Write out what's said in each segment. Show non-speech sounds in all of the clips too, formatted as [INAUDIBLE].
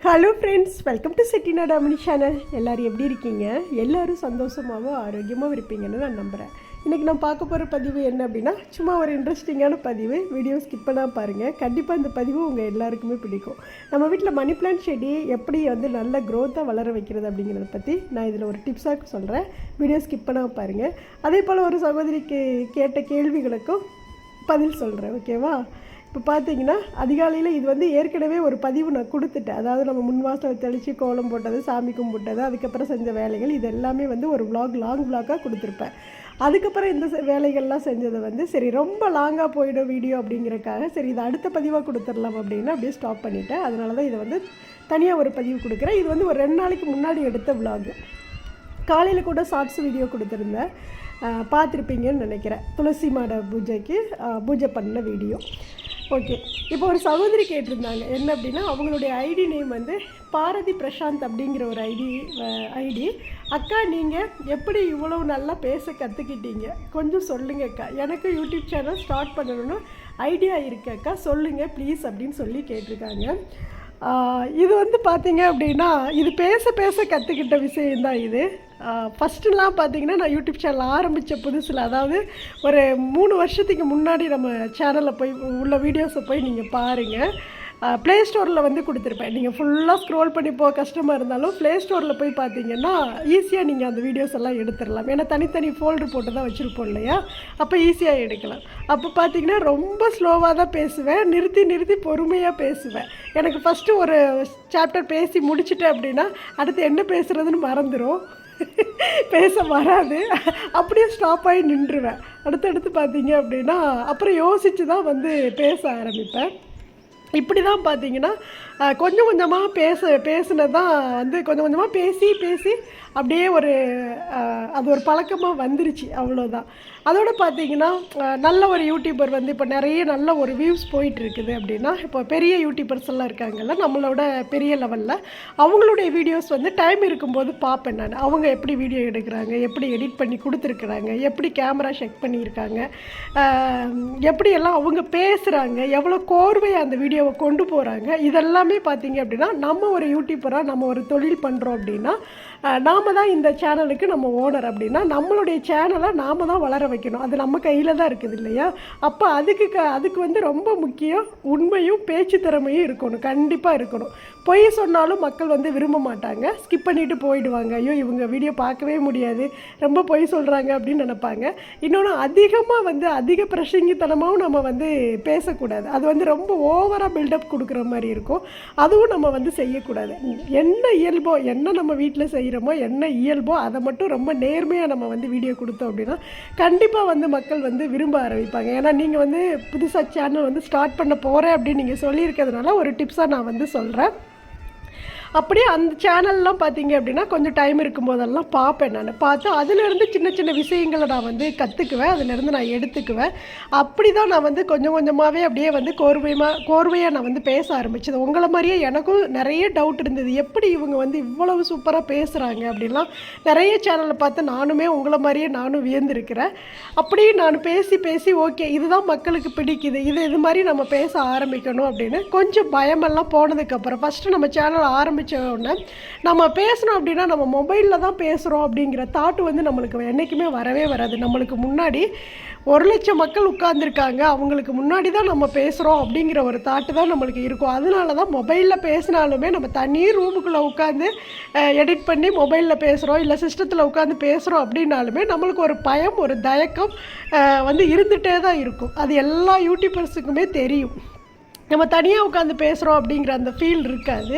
Hello friends welcome to Chettina Damini channel எல்லோரும் எப்படி இருக்கீங்க? எல்லோரும் சந்தோஷமாகவும் ஆரோக்கியமாகவும் இருப்பீங்கன்னு நான் நம்புகிறேன் இன்றைக்கி நான் பார்க்க போகிற பதிவு என்ன அப்படின்னா சும்மா ஒரு இன்ட்ரெஸ்டிங்கான பதிவு. வீடியோ ஸ்கிப் பண்ணால் பாருங்கள் கண்டிப்பாக இந்த பதிவு உங்கள் எல்லாருக்குமே பிடிக்கும். நம்ம வீட்டில் மணி பிளான்ட் செடி எப்படி வந்து நல்ல க்ரோத்தாக வளர வைக்கிறது அப்படிங்கிறத பற்றி நான் இதில் ஒரு டிப்ஸாக சொல்கிறேன் வீடியோ ஸ்கிப் பண்ணால் பாருங்கள் அதே போல் ஒரு சகோதரிக்கு கேட்ட கேள்விகளுக்கும் பதில் சொல்கிறேன் ஓகேவா இப்போ பார்த்தீங்கன்னா அதிகாலையில் இது வந்து ஏற்கனவே ஒரு பதிவு நான் கொடுத்துட்டேன். அதாவது நம்ம முன்வாசல தெளித்து கோலம் போட்டது சாமி கும்பிட்டது அதுக்கப்புறம் செஞ்ச வேலைகள் இது எல்லாமே வந்து ஒரு விளாக் லாங் விளாக்காக கொடுத்துருப்பேன். அதுக்கப்புறம் இந்த வேலைகள்லாம் செஞ்சதை வந்து சரி ரொம்ப லாங்காக போயிடும் வீடியோ அப்படிங்கிறக்காக சரி இதை அடுத்த பதிவாக கொடுத்துடலாம் அப்படின்னு அப்படியே ஸ்டாப் பண்ணிட்டேன். அதனால தான் இதை வந்து தனியாக ஒரு பதிவு கொடுக்குறேன். இது வந்து ஒரு ரெண்டு நாளைக்கு முன்னாடி எடுத்த vlog. காலையில் கூட ஷார்ட்ஸ் வீடியோ கொடுத்துருந்தேன். பார்த்துருப்பீங்கன்னு நினைக்கிறேன். துளசி மாட பூஜைக்கு பூஜை பண்ண வீடியோ ஓகே இப்போ ஒரு சகோதரி கேட்டிருந்தாங்க. என்ன அப்படின்னா அவங்களுடைய ஐடி நேம் வந்து பாரதி பிரசாந்த் அப்படிங்கிற ஒரு ஐடி ஐடி அக்கா நீங்கள் எப்படி இவ்வளோ நல்லா பேச கற்றுக்கிட்டீங்க கொஞ்சம் சொல்லுங்க அக்கா. எனக்கு யூடியூப் சேனல் ஸ்டார்ட் பண்ணணும்னு ஐடியா இருக்கு அக்கா. சொல்லுங்கள் ப்ளீஸ் அப்படின்னு சொல்லி கேட்டிருக்காங்க. இது வந்து பார்த்தீங்க அப்படின்னா இது பேச பேச கற்றுக்கிட்ட விஷயந்தான் இது. ஃபஸ்ட்டுலாம் பார்த்தீங்கன்னா நான் யூடியூப் சேனல் ஆரம்பித்த புதுசில் அதாவது ஒரு மூணு வருஷத்துக்கு முன்னாடி நம்ம சேனலில் போய் உள்ள வீடியோஸை போய் நீங்கள் பாருங்கள் ப்ளே ஸ்டோரில் வந்து கொடுத்துருப்பேன். நீங்கள் ஃபுல்லாக ஸ்க்ரோல் பண்ணி போக கஷ்டமாக இருந்தாலும் ப்ளே ஸ்டோரில் போய் பார்த்தீங்கன்னா ஈஸியாக நீங்கள் அந்த வீடியோஸ் எல்லாம் எடுத்துடலாம். ஏன்னா தனித்தனி ஃபோல்டர் போட்டு தான் வச்சுருப்போம் இல்லையா? அப்போ ஈஸியாக எடுக்கலாம். அப்போ பார்த்தீங்கன்னா ரொம்ப ஸ்லோவாக தான் பேசுவேன். நிறுத்தி நிறுத்தி பொறுமையாக பேசுவேன். எனக்கு ஃபஸ்ட்டு ஒரு சாப்டர் பேசி முடிச்சுட்டேன் அப்படின்னா அடுத்து என்ன பேசுகிறதுன்னு மறந்துடும் [LAUGHS] பேச வராது. அப்படியே ஸ்டாப் ஆகி நின்றுவேன். அடுத்தடுத்து பார்த்தீங்க அப்படின்னா அப்புறம் யோசித்து தான் வந்து பேச ஆரம்பிப்பேன். இப்படி தான் பார்த்தீங்கன்னா கொஞ்சம் கொஞ்சமாக பேச பேசுனது தான் வந்து கொஞ்சம் கொஞ்சமாக பேசி பேசி அப்படியே ஒரு அது ஒரு பழக்கமாக வந்துருச்சு அவ்வளோதான் அதோட பார்த்தீங்கன்னா நல்ல ஒரு யூடியூபர் வந்து இப்போ நிறைய நல்ல ஒரு வியூஸ் போயிட்டு இருக்குது அப்படின்னா இப்போ பெரிய யூடியூபர்ஸ் எல்லாம் இருக்காங்கல்ல நம்மளோட பெரிய லெவலில் அவங்களுடைய வீடியோஸ் வந்து டைம் இருக்கும்போது பார்ப்பேன் நான். அவங்க எப்படி வீடியோ எடுக்கிறாங்க எப்படி எடிட் பண்ணி கொடுத்துருக்குறாங்க எப்படி கேமரா செக் பண்ணியிருக்காங்க எப்படியெல்லாம் எப்படி எல்லாம் அவங்க பேசுகிறாங்க எவ்வளோ கோர்வையாக அந்த வீடியோவை கொண்டு போகிறாங்க இதெல்லாமே பார்த்தீங்க அப்படின்னா நம்ம ஒரு யூடியூபராக நம்ம ஒரு தொழில் பண்ணுறோம் அப்படின்னா நாம தான் இந்த சேனலுக்கு நம்ம ஓனர் அப்படின்னா நம்மளுடைய சேனலை நாம தான் வளர வைக்கணும். அது நம்ம கையில் தான் இருக்குது இல்லையா? அப்போ அதுக்கு க அதுக்கு வந்து ரொம்ப முக்கியம் உண்மையும் பேச்சு திறமையும் இருக்கணும். கண்டிப்பாக இருக்கணும். பொய் சொன்னாலும் மக்கள் வந்து விரும்ப மாட்டாங்க. ஸ்கிப் பண்ணிவிட்டு போயிடுவாங்க. ஐயோ இவங்க வீடியோ பார்க்கவே முடியாது. ரொம்ப பொய் சொல்கிறாங்க அப்படின்னு நினைப்பாங்க. இன்னொன்று அதிகமாக வந்து அதிக பிரசங்கித்தனமாகவும் நம்ம வந்து பேசக்கூடாது. அது வந்து ரொம்ப ஓவராக பில்டப் கொடுக்குற மாதிரி இருக்கும். அதுவும் நம்ம வந்து செய்யக்கூடாது. என்ன இயல்போ என்ன நம்ம வீட்டில் செய்கிறோமோ என்ன இயல்போ அதை மட்டும் ரொம்ப நேர்மையாக நம்ம வந்து வீடியோ கொடுத்தோம் அப்படின்னா கண்டிப்பாக வந்து மக்கள் வந்து விரும்ப ஆரம்பிப்பாங்க. ஏன்னா நீங்கள் வந்து புதுசாக சேனல் வந்து ஸ்டார்ட் பண்ண போகிறேன் அப்படின்னு நீங்கள் சொல்லியிருக்கிறதுனால ஒரு டிப்ஸாக நான் வந்து சொல்கிறேன் அப்படியே அந்த சேனல்லாம் பார்த்தீங்க அப்படின்னா கொஞ்சம் டைம் இருக்கும்போதெல்லாம் பார்ப்பேன் நான். பார்த்து அதுலேருந்து சின்ன சின்ன விஷயங்களை நான் வந்து கற்றுக்குவேன் அதுலேருந்து நான் எடுத்துக்குவேன். அப்படி தான் நான் வந்து கொஞ்சம் கொஞ்சமாகவே அப்படியே வந்து கோர்வையமாக கோர்வையாக நான் வந்து பேச ஆரம்பிச்சது. உங்களை மாதிரியே எனக்கும் நிறைய டவுட் இருந்தது. எப்படி இவங்க வந்து இவ்வளவு சூப்பராக பேசுகிறாங்க அப்படின்லாம் நிறைய சேனலை பார்த்து நானுமே உங்களை மாதிரியே நானும் வியந்திருக்கிறேன். அப்படியே நான் பேசி பேசி ஓகே இதுதான் மக்களுக்கு பிடிக்குது. இது இது மாதிரி நம்ம பேச ஆரம்பிக்கணும் அப்படின்னு கொஞ்சம் பயமெல்லாம் போனதுக்கப்புறம் ஃபஸ்ட்டு நம்ம சேனல் ஆரம்பித்த உடனே நம்ம பேசணும் அப்படின்னா நம்ம மொபைலில் தான் பேசுகிறோம் அப்படிங்கிற தாட் வந்து நம்மளுக்கு என்றைக்குமே வரவே வராது. நம்மளுக்கு முன்னாடி ஒரு லட்சம் மக்கள் உட்கார்ந்துருக்காங்க. அவங்களுக்கு முன்னாடி தான் நம்ம பேசுகிறோம் அப்படிங்கிற ஒரு தாட்டு தான் நம்மளுக்கு இருக்கும். அதனால தான் மொபைலில் பேசினாலுமே நம்ம தனி ரூமுக்குள்ளே உட்காந்து எடிட் பண்ணி மொபைலில் பேசுகிறோம் இல்லை சிஸ்டத்தில் உட்காந்து பேசுகிறோம் அப்படின்னாலுமே நம்மளுக்கு ஒரு பயம் ஒரு தயக்கம் வந்து இருந்துகிட்டே தான் இருக்கும். அது எல்லா யூடியூபர்ஸுக்குமே தெரியும். நம்ம தனியாக உட்காந்து பேசுகிறோம் அப்படிங்கிற அந்த ஃபீல் இருக்காது.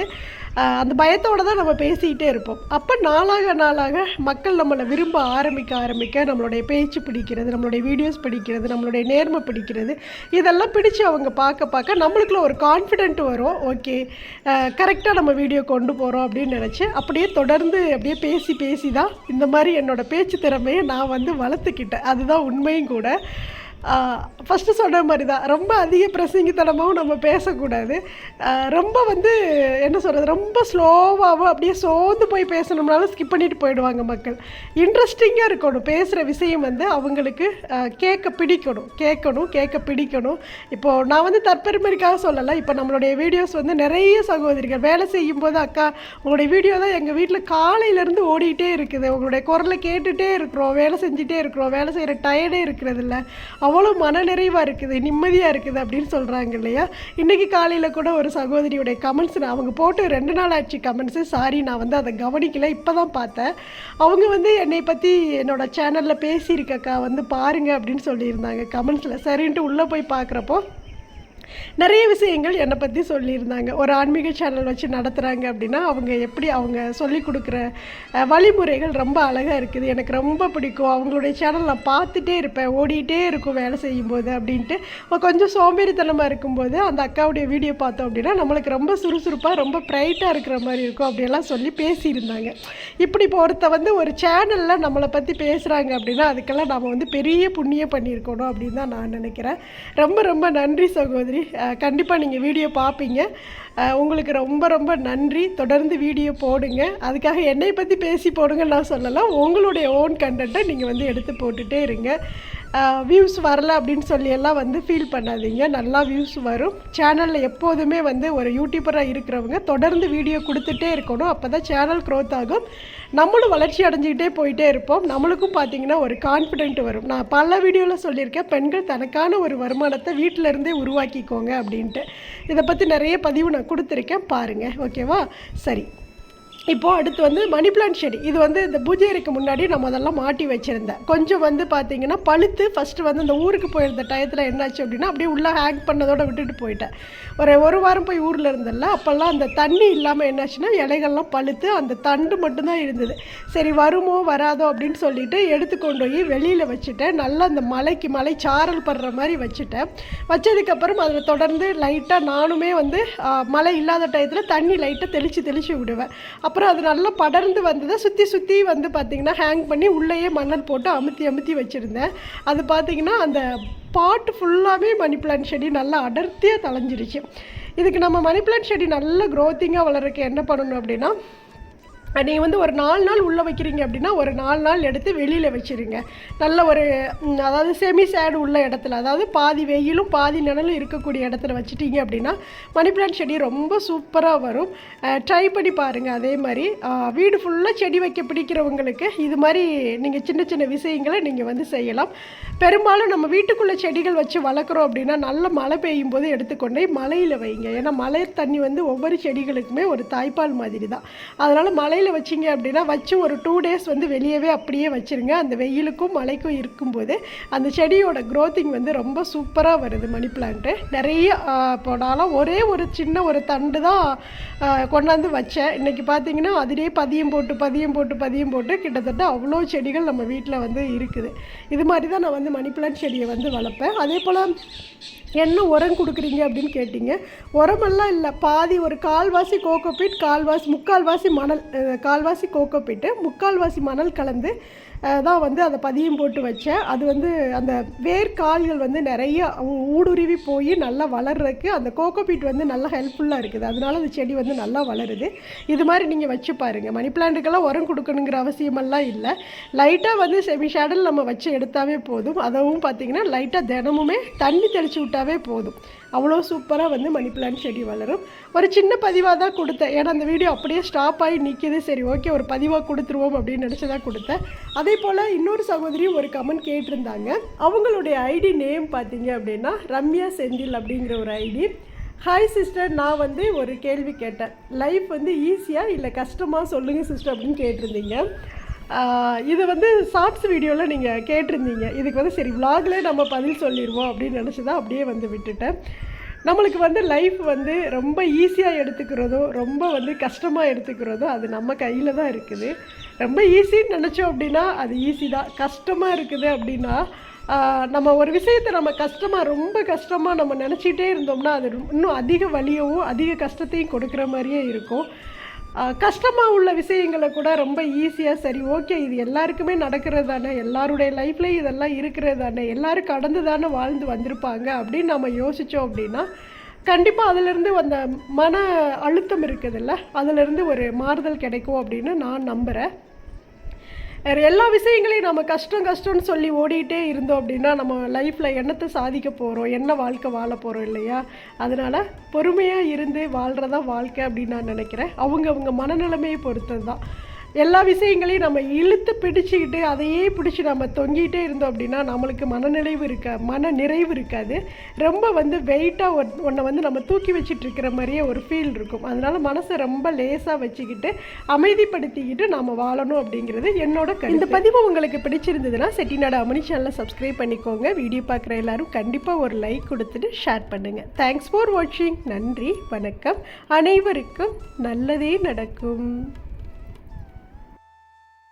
அந்த பயத்தோடு தான் நம்ம பேசிக்கிட்டே இருப்போம். அப்போ நாளாக நாளாக மக்கள் நம்மளை விரும்ப ஆரம்பிக்க ஆரம்பிக்க நம்மளுடைய பேச்சு பிடிக்கிறது நம்மளுடைய வீடியோஸ் பிடிக்கிறது நம்மளுடைய நேர்மை பிடிக்கிறது இதெல்லாம் பிடிச்சி அவங்க பார்க்க பார்க்க நம்மளுக்குள்ள ஒரு கான்ஃபிடென்ட் வரும். ஓகே கரெக்டாக நம்ம வீடியோ கொண்டு போகிறோம் அப்படின்னு நினச்சி அப்படியே தொடர்ந்து அப்படியே பேசி பேசி தான் இந்த மாதிரி என்னோட பேச்சு திறமையை நான் வந்து வளர்த்துக்கிட்டேன். அதுதான் உண்மையும் கூட. ஃபஸ்ட்டு சொன்ன மாதிரி தான் ரொம்ப அதிக பிரசங்கித்தனமாகவும் நம்ம பேசக்கூடாது. ரொம்ப வந்து என்ன சொல்கிறது ரொம்ப ஸ்லோவாகவும் அப்படியே சோர்ந்து போய் பேசணும்னாலும் ஸ்கிப் பண்ணிட்டு போயிடுவாங்க மக்கள். இன்ட்ரெஸ்டிங்காக இருக்கணும். பேசுகிற விஷயம் வந்து அவங்களுக்கு கேட்க பிடிக்கணும். கேட்கணும் கேட்க பிடிக்கணும். இப்போது நான் வந்து தற்பெருமைக்காக சொல்லலை. இப்போ நம்மளுடைய வீடியோஸ் வந்து நிறைய சகோதரிகள் வேலை செய்யும்போது அக்கா உங்களுடைய வீடியோ தான் எங்கள் வீட்டில் காலையிலேருந்து ஓடிட்டே இருக்குது. உங்களுடைய குரலை கேட்டுகிட்டே இருக்கிறோம் வேலை செஞ்சுட்டே இருக்கிறோம் வேலை செய்கிற டயர்டே இருக்கிறது இல்லை. அவ்வளோ மனநிறைவாக இருக்குது நிம்மதியாக இருக்குது அப்படின்னு சொல்கிறாங்க இல்லையா? இன்றைக்கி காலையில் கூட ஒரு சகோதரியுடைய கமெண்ட்ஸ் நான் அவங்க போட்டு ரெண்டு நாள் ஆச்சு கமெண்ட்ஸு சாரி நான் வந்து அதை கவனிக்கல இப்போ தான் பார்த்தேன். அவங்க வந்து என்னை பற்றி என்னோட சேனலில் பேசியிருக்கக்கா வந்து பாருங்க அப்படின்னு சொல்லியிருந்தாங்க கமெண்ட்ஸில் சரின்ட்டு உள்ளே போய் பார்க்குறப்போ நிறைய விஷயங்கள் என்னை பற்றி சொல்லியிருந்தாங்க. ஒரு ஆன்மீக சேனல் வச்சு நடத்துகிறாங்க அப்படின்னா அவங்க எப்படி அவங்க சொல்லி கொடுக்குற வழிமுறைகள் ரொம்ப அழகாக இருக்குது. எனக்கு ரொம்ப பிடிக்கும். அவங்களுடைய சேனல் நான் பார்த்துட்டே இருப்பேன். ஓடிட்டே இருக்கும் வேலை செய்யும்போது அப்படின்ட்டு. கொஞ்சம் சோம்பேறித்தனமாக இருக்கும்போது அந்த அக்காவுடைய வீடியோ பார்த்தோம் அப்படின்னா நம்மளுக்கு ரொம்ப சுறுசுறுப்பாக ரொம்ப ப்ரைட்டாக இருக்கிற மாதிரி இருக்கும் அப்படியெல்லாம் சொல்லி பேசியிருந்தாங்க. இப்படி இப்போ ஒருத்த வந்து ஒரு சேனலில் நம்மளை பற்றி பேசுகிறாங்க அப்படின்னா அதுக்கெல்லாம் நாம் வந்து பெரிய புண்ணியம் பண்ணியிருக்கணும் அப்படின்னு தான் நான் நினைக்கிறேன். ரொம்ப ரொம்ப நன்றி சகோதரி. கண்டிப்பாக நீங்கள் வீடியோ பார்ப்பீங்க உங்களுக்கு ரொம்ப ரொம்ப நன்றி. தொடர்ந்து வீடியோ போடுங்க. அதுக்காக என்னை பற்றி பேசி போடுங்க நான் சொல்லலாம் உங்களுடைய ஓன் கண்டென்ட்டை நீங்கள் வந்து எடுத்து போட்டுகிட்டே இருங்க. வியூஸ் வரல அப்படின்னு சொல்லி எல்லாம் வந்து ஃபீல் பண்ணாதீங்க. நல்லா வியூஸ் வரும். சேனலில் எப்போதுமே வந்து ஒரு யூடியூபராக இருக்கிறவங்க தொடர்ந்து வீடியோ கொடுத்துட்டே இருக்கணும். அப்போ தான் சேனல் க்ரோத் ஆகும். நம்மளும் வளர்ச்சி அடைஞ்சிக்கிட்டே போயிட்டே இருப்போம். நம்மளுக்கும் பார்த்தீங்கன்னா ஒரு கான்ஃபிடென்ட் வரும். நான் பல வீடியோவில் சொல்லியிருக்கேன். பெண்கள் தனக்கான ஒரு வருமானத்தை வீட்டிலருந்தே உருவாக்கிக்கோங்க அப்படின்ட்டு. இதை பற்றி நிறைய பதிவு நான் கொடுத்துருக்கேன். பாருங்கள் ஓகேவா சரி. இப்போது அடுத்து வந்து மணி பிளான்ட் செடி. இது வந்து இந்த பூஜைக்கு முன்னாடி நம்ம அதெல்லாம் மாட்டி வச்சுருந்தேன். கொஞ்சம் வந்து பார்த்தீங்கன்னா பழுத்து ஃபஸ்ட்டு வந்து இந்த ஊருக்கு போயிருந்த டயத்தில் என்னாச்சு அப்படின்னா அப்படியே உள்ளே ஹேங் பண்ணதோடு விட்டுட்டு போயிட்டேன். ஒரு ஒரு வாரம் போய் ஊரில் இருந்தேன்ல அப்போல்லாம் அந்த தண்ணி இல்லாமல் என்னாச்சுன்னா இலைகள்லாம் பழுத்து அந்த தண்டு மட்டும்தான் இருந்தது. சரி வருமோ வராதோ அப்படின்னு சொல்லிட்டு எடுத்து கொண்டு போய் வெளியில் வச்சுட்டேன். நல்லா அந்த மலைக்கு மலை சாரல் படுற மாதிரி வச்சுட்டேன். வச்சதுக்கப்புறம் அதில் தொடர்ந்து லைட்டாக நானுமே வந்து மழை இல்லாத டயத்தில் தண்ணி லைட்டாக தெளித்து தெளித்து விடுவேன். அப்புறம் அது நல்லா படர்ந்து வந்ததை சுற்றி சுற்றி வந்து பார்த்திங்கன்னா ஹேங் பண்ணி உள்ளேயே மணல் போட்டு அமுத்தி அமுத்தி வச்சுருந்தேன். அது பார்த்திங்கன்னா அந்த பாட்டு ஃபுல்லாகவே மணி பிளான்ட் செடி நல்லா அடர்த்தியாக தளைஞ்சிருச்சு இதுக்கு நம்ம மணி பிளான்ட் செடி நல்ல க்ரோத்திங்காக வளர்றதுக்கு என்ன பண்ணணும் அப்படின்னா நீங்கள் வந்து ஒரு நாலு நாள் உள்ளே வைக்கிறீங்க அப்படின்னா ஒரு நாலு நாள் எடுத்து வெளியில் வச்சுருங்க. நல்ல ஒரு அதாவது செமி சேடு உள்ள இடத்துல அதாவது பாதி வெயிலும் பாதி நிழலும் இருக்கக்கூடிய இடத்துல வச்சுட்டீங்க அப்படின்னா மணி பிளான்ட் செடி ரொம்ப சூப்பராக வரும். ட்ரை பண்ணி பாருங்கள் அதே மாதிரி வீடு ஃபுல்லாக செடி வைக்க பிடிக்கிறவங்களுக்கு இது மாதிரி நீங்கள் சின்ன சின்ன விஷயங்களை நீங்கள் வந்து செய்யலாம். பெரும்பாலும் நம்ம வீட்டுக்குள்ளே செடிகள் வச்சு வளர்க்குறோம் அப்படின்னா நல்ல மழை பெய்யும் போது எடுத்துக்கொண்டே மலையில் வைங்க. ஏன்னா மழை தண்ணி வந்து ஒவ்வொரு செடிகளுக்குமே ஒரு தாய்ப்பால் மாதிரி தான் அதனால் மழை மலையில் வச்சிங்க அப்படின்னா வச்சு ஒரு டூ டேஸ் வந்து வெளியவே அப்படியே வச்சுருங்க. அந்த வெயிலுக்கும் மழைக்கும் இருக்கும்போது அந்த செடியோட க்ரோத்திங் வந்து ரொம்ப சூப்பராக வருது மணி பிளான்ட்டு நிறைய போனாலும் ஒரே ஒரு சின்ன ஒரு தண்டு தான் கொண்டாந்து வச்சேன். இன்றைக்கி பார்த்தீங்கன்னா அதிலே பதியம் போட்டு பதியம் போட்டு பதியம் போட்டு கிட்டத்தட்ட அவ்வளோ செடிகள் நம்ம வீட்டில் வந்து இருக்குது. இது மாதிரி தான் நான் வந்து மணி பிளான்ட் செடியை வந்து வளர்ப்பேன். அதே போல் என்ன உரம் கொடுக்குறீங்க அப்படின்னு கேட்டிங்க. உரமெல்லாம் இல்லை. பாதி ஒரு கால்வாசி கோகோபீட் கால்வாசி முக்கால்வாசி மணல் கால்வாசி கோகோபீட்டு முக்கால்வாசி மணல் கலந்து தான் வந்து அதை பதியம் போட்டு வச்சேன். அது வந்து அந்த வேர்க்கால்கள் வந்து நிறைய ஊடுருவி போய் நல்லா வளர்றதுக்கு அந்த கோகோபீட் வந்து நல்லா ஹெல்ப்ஃபுல்லாக இருக்குது. அதனால அந்த செடி வந்து நல்லா வளருது. இது மாதிரி நீங்கள் வச்சு பாருங்கள் மணி பிளான்ட்டுக்கெல்லாம் உரம் கொடுக்கணுங்கிற அவசியமெல்லாம் இல்லை. லைட்டாக வந்து செமி ஷேடல் நம்ம வச்சு எடுத்தாவே போதும். அதுவும் பார்த்தீங்கன்னா லைட்டாக தினமுமே தண்ணி தெளித்து விட்டாவே போதும். அவ்வளோ சூப்பராக வந்து மணி பிளான்ட் செடி வளரும். ஒரு சின்ன பதிவாக தான் கொடுத்தேன். ஏன்னா அந்த வீடியோ அப்படியே ஸ்டாப் ஆகி நிற்கிது சரி ஓகே ஒரு பதிவாக கொடுத்துருவோம் அப்படின்னு நினச்சி தான் கொடுத்தேன். அதே போல் இன்னொரு சகோதரியும் ஒரு கமெண்ட் கேட்டிருந்தாங்க. அவங்களுடைய ஐடி நேம் பார்த்தீங்க அப்படின்னா ரம்யா செந்தில் அப்படிங்கிற ஒரு ஐடி ஹாய் சிஸ்டர் நான் வந்து ஒரு கேள்வி கேட்டேன். லைஃப் வந்து ஈஸியாக இல்லை கஷ்டமாக சொல்லுங்கள் சிஸ்டர் அப்படின்னு கேட்டிருந்தீங்க. இது வந்து ஷார்ட்ஸ் வீடியோவில் நீங்கள் கேட்டிருந்தீங்க. இதுக்கு வந்து சரி vlogல நம்ம பதில் சொல்லிடுவோம் அப்படின்னு நினச்சி தான் அப்படியே வந்து விட்டுட்டேன். நம்மளுக்கு வந்து லைஃப் வந்து ரொம்ப ஈஸியாக எடுத்துக்கிறதோ ரொம்ப வந்து கஷ்டமாக எடுத்துக்கிறதோ அது நம்ம கையில் தான் இருக்குது. ரொம்ப ஈஸின்னு நினச்சோம் அப்படின்னா அது ஈஸி தான். கஷ்டமாக இருக்குது அப்படின்னா நம்ம ஒரு விஷயத்தை நம்ம கஷ்டமாக ரொம்ப கஷ்டமாக நம்ம நினச்சிட்டே இருந்தோம்னா அது இன்னும் அதிக வலியவும் அதிக கஷ்டத்தையும் கொடுக்குற மாதிரியே இருக்கும். கஷ்டமாக உள்ள விஷயங்களை கூட ரொம்ப ஈஸியாக சரி ஓகே இது எல்லாருக்குமே நடக்கிறது தானே எல்லாருடைய லைஃப்லேயும் இதெல்லாம் இருக்கிறது தானே எல்லாரும் கடந்து தானே வாழ்ந்து வந்திருப்பாங்க அப்படின்னு நம்ம யோசித்தோம் அப்படின்னா கண்டிப்பாக அதிலிருந்து அந்த மன அழுத்தம் இருக்குதுல்ல அதிலிருந்து ஒரு மாறுதல் கிடைக்கும் அப்படின்னு நான் நம்புகிறேன் வேறு எல்லா விஷயங்களையும் நம்ம கஷ்டம் கஷ்டம்னு சொல்லி ஓடிட்டே இருந்தோம் அப்படின்னா நம்ம லைஃப்பில் என்னத்தை சாதிக்க போகிறோம் என்ன வாழ்க்கை வாழ போகிறோம் இல்லையா? அதனால் பொறுமையாக இருந்து வாழ்கிறதா வாழ்க்கை அப்படின்னு நான் நினைக்கிறேன். அவங்கவுங்க மனநிலைமையை பொறுத்தது தான் எல்லா விஷயங்களையும் நம்ம இழுத்து பிடிச்சிக்கிட்டு அதையே பிடிச்சி நம்ம தொங்கிட்டே இருந்தோம் அப்படின்னா நம்மளுக்கு மனநிலைவு இருக்க மன நிறைவு இருக்காது. ரொம்ப வந்து வெயிட்டாக ஒன்றை வந்து நம்ம தூக்கி வச்சிட்டு இருக்கிற மாதிரியே ஒரு ஃபீல் இருக்கும். அதனால் மனசை ரொம்ப லேசாக வச்சுக்கிட்டு அமைதிப்படுத்திக்கிட்டு நாம் வாழணும் அப்படிங்கிறது என்னோட இந்த பதிவு உங்களுக்கு பிடிச்சிருந்ததுன்னா செட்டிநாடு அமனி சேனலை சப்ஸ்கிரைப் பண்ணிக்கோங்க. வீடியோ பார்க்குற எல்லாரும் கண்டிப்பாக ஒரு லைக் கொடுத்துட்டு ஷேர் பண்ணுங்கள் தேங்க்ஸ் ஃபார் வாட்சிங் நன்றி வணக்கம். அனைவருக்கும் நல்லதே நடக்கும்.